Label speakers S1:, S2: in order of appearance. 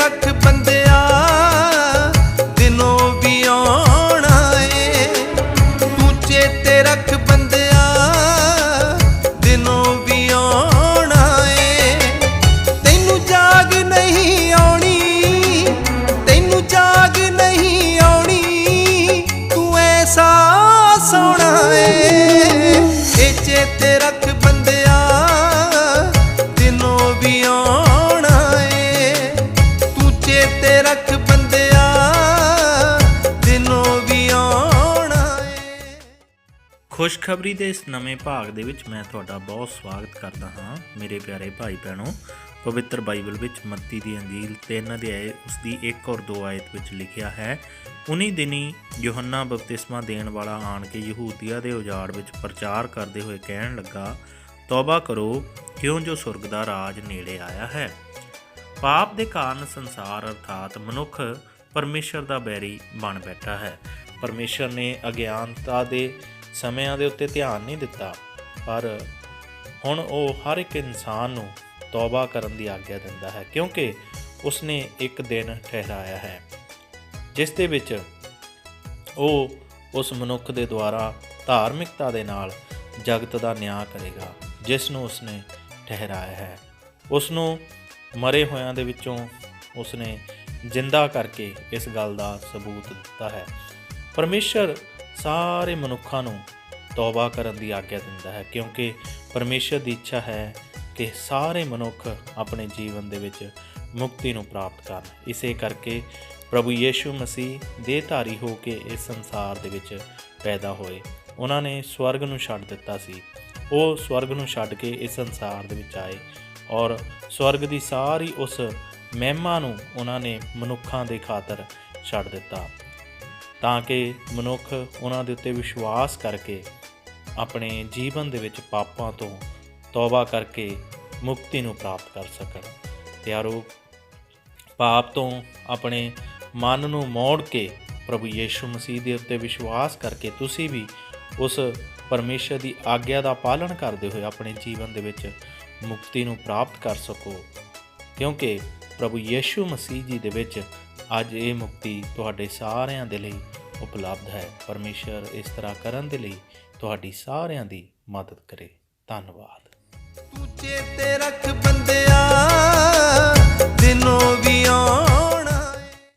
S1: ਰੱਖ ਬੰਦਿਆ। ਰੱਖ ਬੰਦਿਆ, ਦਿਨੋਂ ਵੀ ਆਉਣਾ ਏ
S2: ਖੁਸ਼ਖਬਰੀ ਦੇ ਇਸ ਨਵੇਂ ਭਾਗ ਦੇ ਵਿੱਚ ਮੈਂ ਤੁਹਾਡਾ ਬਹੁਤ ਸਵਾਗਤ ਕਰਦਾ ਹਾਂ, ਮੇਰੇ ਪਿਆਰੇ ਭਾਈ ਭੈਣੋ। ਪਵਿੱਤਰ ਬਾਈਬਲ ਵਿੱਚ ਮੱਤੀ ਦੀ ਅੰਜੀਲ 3 ਅਧਿਆਏ ਉਸ ਦੀ 1 ਔਰ 2 ਆਇਤ ਵਿੱਚ ਲਿਖਿਆ ਹੈ, ਉਨੀ ਦਿਨੀ ਯੋਹੰਨਾ ਬਪਤਿਸਮਾ ਦੇਣ ਵਾਲਾ ਆਣ ਕੇ ਯਹੂਦੀਆ ਦੇ ਉਜਾੜ ਵਿੱਚ ਪ੍ਰਚਾਰ ਕਰਦੇ ਹੋਏ ਕਹਿਣ ਲੱਗਾ, ਤੌਬਾ ਕਰੋ ਕਿਉਂ ਜੋ ਸੁਰਗ ਦਾ ਰਾਜ ਨੇੜੇ ਆਇਆ ਹੈ ਪਾਪ ਦੇ ਕਾਰਨ ਸੰਸਾਰ ਅਰਥਾਤ ਮਨੁੱਖ ਪਰਮੇਸ਼ਰ ਦਾ ਬੈਰੀ ਬਣ ਬੈਠਾ ਹੈ। ਪਰਮੇਸ਼ਰ ਨੇ ਅਗਿਆਨਤਾ ਦੇ ਸਮਿਆਂ ਦੇ ਉੱਤੇ ਧਿਆਨ ਨਹੀਂ ਦਿੱਤਾ, ਪਰ ਹੁਣ ਉਹ ਹਰ ਇੱਕ ਇਨਸਾਨ ਨੂੰ ਤੌਬਾ ਕਰਨ ਦੀ ਆਗਿਆ ਦਿੰਦਾ ਹੈ, ਕਿਉਂਕਿ ਉਸਨੇ ਇੱਕ ਦਿਨ ਠਹਿਰਾਇਆ ਹੈ, ਜਿਸ ਦੇ ਵਿੱਚ ਉਹ ਉਸ ਮਨੁੱਖ ਦੇ ਦੁਆਰਾ ਧਾਰਮਿਕਤਾ ਦੇ ਨਾਲ ਜਗਤ ਦਾ ਨਿਆਂ ਕਰੇਗਾ, ਜਿਸ ਨੂੰ ਉਸਨੇ ਠਹਿਰਾਇਆ ਹੈ। ਉਸ ਨੂੰ ਮਰੇ ਹੋਇਆਂ ਦੇ ਵਿੱਚੋਂ ਉਸਨੇ ਜਿੰਦਾ ਕਰਕੇ ਇਸ ਗੱਲ ਦਾ ਸਬੂਤ ਦਿੱਤਾ ਹੈ। ਪਰਮੇਸ਼ਰ ਸਾਰੇ ਮਨੁੱਖਾਂ ਨੂੰ ਤੌਬਾ ਕਰਨ ਦੀ ਆਗਿਆ ਦਿੰਦਾ ਹੈ, ਕਿਉਂਕਿ ਪਰਮੇਸ਼ਰ ਦੀ ਇੱਛਾ ਹੈ ਕਿ ਸਾਰੇ ਮਨੁੱਖ ਆਪਣੇ ਜੀਵਨ ਦੇ ਵਿੱਚ ਮੁਕਤੀ ਨੂੰ ਪ੍ਰਾਪਤ ਕਰਨ। ਇਸੇ ਕਰਕੇ ਪ੍ਰਭੂ ਯੀਸ਼ੂ ਮਸੀਹ ਦੇਹਧਾਰੀ ਹੋ ਕੇ ਇਸ ਸੰਸਾਰ ਦੇ ਵਿੱਚ ਪੈਦਾ ਹੋਏ। ਉਹਨਾਂ ਨੇ ਸਵਰਗ ਨੂੰ ਛੱਡ ਦਿੱਤਾ ਸੀ। ਉਹ ਸਵਰਗ ਨੂੰ ਛੱਡ ਕੇ ਇਸ ਸੰਸਾਰ ਦੇ ਵਿੱਚ ਆਏ। ਔਰ ਸਵਰਗ ਦੀ ਸਾਰੀ ਉਸ ਮਹਿਮਾ ਨੂੰ ਉਹਨਾਂ ਨੇ ਮਨੁੱਖਾਂ ਦੇ ਖਾਤਰ ਛੱਡ ਦਿੱਤਾ। ਤਾਂ ਕਿ ਮਨੁੱਖ ਉਹਨਾਂ ਦੇ ਉੱਤੇ ਵਿਸ਼ਵਾਸ ਕਰਕੇ ਆਪਣੇ ਜੀਵਨ ਦੇ ਵਿੱਚ ਪਾਪਾਂ ਤੋਂ ਤੌਬਾ ਕਰਕੇ ਮੁਕਤੀ ਨੂੰ ਪ੍ਰਾਪਤ ਕਰ ਸਕਣ। ਪਿਆਰੋ, ਪਾਪ ਤੋਂ ਆਪਣੇ ਮਨ ਨੂੰ ਮੋੜ ਕੇ ਪ੍ਰਭੂ ਯੀਸ਼ੂ ਮਸੀਹ ਦੇ ਉੱਤੇ ਵਿਸ਼ਵਾਸ ਕਰਕੇ ਤੁਸੀਂ ਵੀ ਉਸ ਪਰਮੇਸ਼ਰ ਦੀ ਆਗਿਆ ਦਾ ਪਾਲਣ ਕਰਦੇ ਹੋਏ ਆਪਣੇ ਜੀਵਨ ਦੇ ਵਿੱਚ ਮੁਕਤੀ ਨੂੰ ਪ੍ਰਾਪਤ ਕਰ ਸਕੋ। ਕਿਉਂਕਿ ਪ੍ਰਭੂ ਯੀਸ਼ੂ ਮਸੀਹ ਜੀ ਦੇ ਵਿੱਚ ਅੱਜ ਇਹ ਮੁਕਤੀ ਤੁਹਾਡੇ ਸਾਰਿਆਂ ਦੇ ਲਈ ਉਪਲਬਧ ਹੈ। ਪਰਮੇਸ਼ਰ ਇਸ ਤਰ੍ਹਾਂ ਕਰਨ ਦੇ ਲਈ ਤੁਹਾਡੀ ਸਾਰਿਆਂ ਦੀ ਮਦਦ ਕਰੇ। ਧੰਨਵਾਦ।
S1: ਤੂੰ ਚੇਤੇ ਰੱਖ